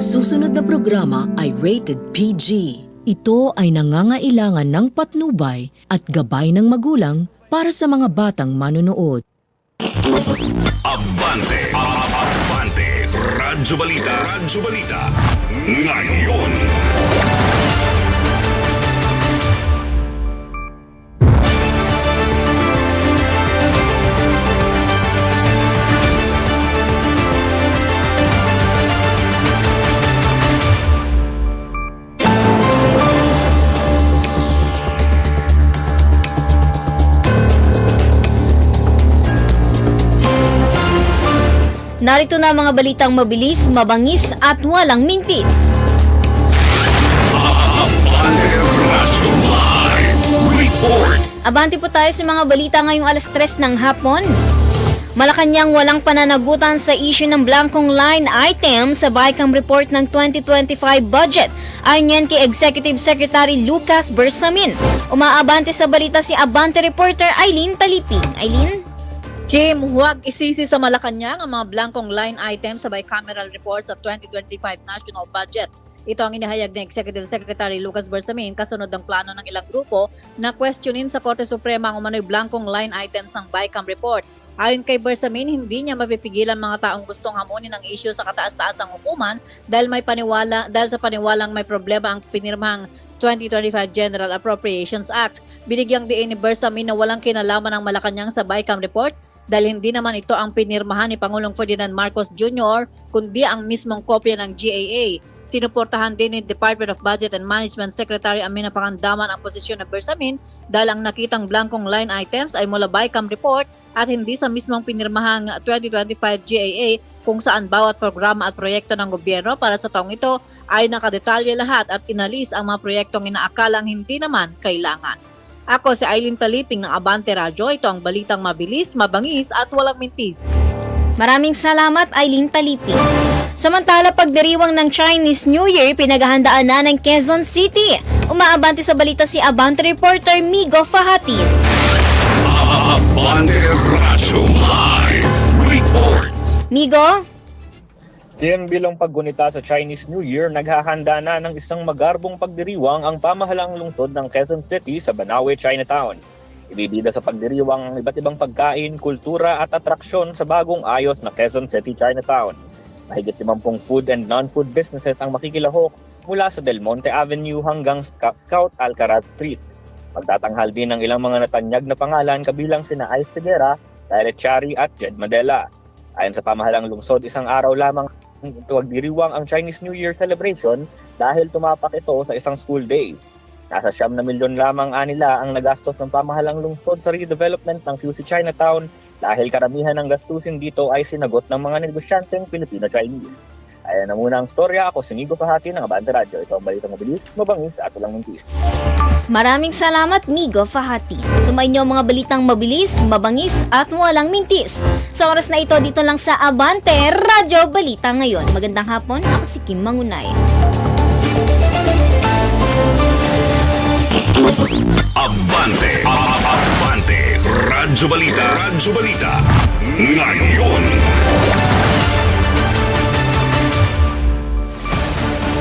Ang susunod na programa ay rated PG. Ito ay nangangailangan ng patnubay at gabay ng magulang para sa mga batang manonood. Abante! Abante! Radyo Balita! Radyo Balita! Ngayon! Narito na mga balitang mabilis, mabangis at walang mintis. Abante po tayo sa mga balita ngayong alas 3 ng hapon. Malacanang walang pananagutan sa issue ng blankong line item sa BICAM report ng 2025 budget. Ayon kay Executive Secretary Lucas Bersamin. Umaabante sa balita si Abante reporter Eileen Taliping. Eileen? Kim, huwag isisi sa Malacanang ang mga blankong line items sa bicameral report sa 2025 national budget. Ito ang inihayag ni Executive Secretary Lucas Bersamin kasunod ng plano ng ilang grupo na questionin sa Korte Suprema ang umano'y blankong line items ng BICAM report. Ayon kay Bersamin, hindi niya mapipigilan mga taong gustong hamunin ang issue sa kataas-taasang hukuman dahil may paniwala dahil sa paniwalang may problema ang pinirmahang 2025 General Appropriations Act. Binigyang diin ni Bersamin na walang kinalaman ng Malacanang sa BICAM report dahil hindi naman ito ang pinirmahan ni Pangulong Ferdinand Marcos Jr. kundi ang mismong kopya ng GAA. Sinuportahan din ni Department of Budget and Management Secretary Amina Pangandaman ang posisyon ng Bersamin dahil ang nakitang blankong line items ay mula BICAM report at hindi sa mismong pinirmahang 2025 GAA kung saan bawat programa at proyekto ng gobyerno para sa taong ito ay nakadetalye lahat at inalis ang mga proyektong inaakalang hindi naman kailangan. Ako si Eileen Taliping ng Abante Radyo. Ito ang balitang mabilis, mabangis at walang mintis. Maraming salamat Eileen Taliping. Samantala pagdiriwang ng Chinese New Year, pinaghahandaan na ng Quezon City. Umaabante sa balita si Abante reporter Migo Fahatin. Abante Radyo Live Report! Migo? Kim, bilang paggunita sa Chinese New Year, naghahanda na ng isang magarbong pagdiriwang ang pamahalaang lungsod ng Quezon City sa Banawe, Chinatown. Ibibida sa pagdiriwang ang iba't ibang pagkain, kultura at atraksyon sa bagong ayos na Quezon City, Chinatown. Mahigit 50 food and non-food businesses ang makikilahok mula sa Del Monte Avenue hanggang Sc- Scout Alcaraz Street. Magtatanghal din ng ilang mga natanyag na pangalan kabilang sina Ice Figuera, Direct Chari at Jed Madela. Ayon sa pamahalang lungsod, isang araw lamang tuwagdiriwang ang Chinese New Year celebration dahil tumapak ito sa isang school day. Nasa siyam na milyon lamang anila ang nagastos ng pamahalang lungsod sa redevelopment ng QC Chinatown dahil karamihan ng gastusin dito ay sinagot ng mga negosyanteng Filipino-Chinese. Ayan na muna ang storya. Ako si Nigo Pahati ng Abante Radio. Ito ang balitang mabilis, mabangis at walang muntis. Maraming salamat Migo Fahatin. Sumayin niyo ang mga balitang mabilis, mabangis at walang mintis. Sa oras na ito dito lang sa Abante Radyo Balita ngayon. Magandang hapon, ako si Kim Mangunay. Abante! Abante! Radyo Balita! Radyo Balita! Ngayon!